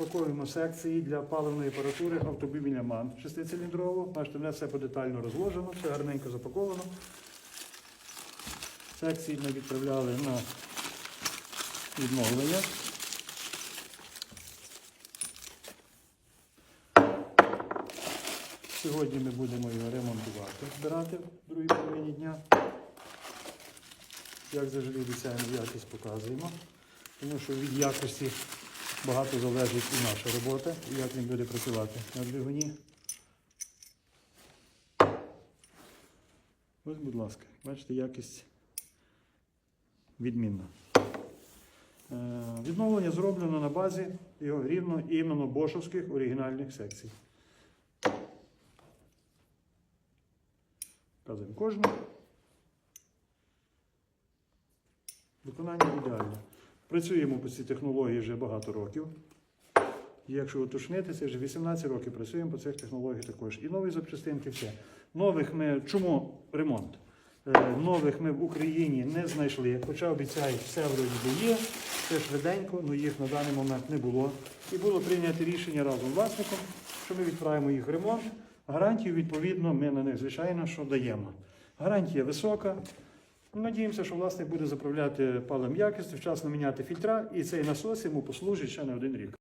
Розпаковуємо секції для паливної апаратури автобіміля МАН 6-циліндрову. Бачите, в мене все подетально розложено, все гарненько запаковано. Секції ми відправляли на відновлення. Сьогодні ми будемо його ремонтувати, збирати в другій половині дня. Як завжди обіцяємо, якість показуємо, тому що від якості багато залежить і наша робота, і як він буде працювати на двигуні. Ось, будь ласка, бачите, якість відмінна. Е, Відновлення зроблено на базі його рівно іменно бошовських оригінальних секцій. Вказуємо кожну. Виконання ідеальне. Працюємо по цій технології вже багато років. І Якщо уточнити, це вже 18 років працюємо по цих технологіях також. І нові запчастинки все. Нових ми, чому ремонт? Е, Нових ми в Україні не знайшли, хоча обіцяють, все вроді би є, все швиденько, але їх на даний момент не було. І було прийнято рішення разом з власником, що ми відправимо їх в ремонт. Гарантію, відповідно, ми на них, звичайно, що даємо. Гарантія висока. Надіємося, що власник буде заправляти палем якістю, вчасно міняти фільтра, і цей насос йому послужить ще не один рік.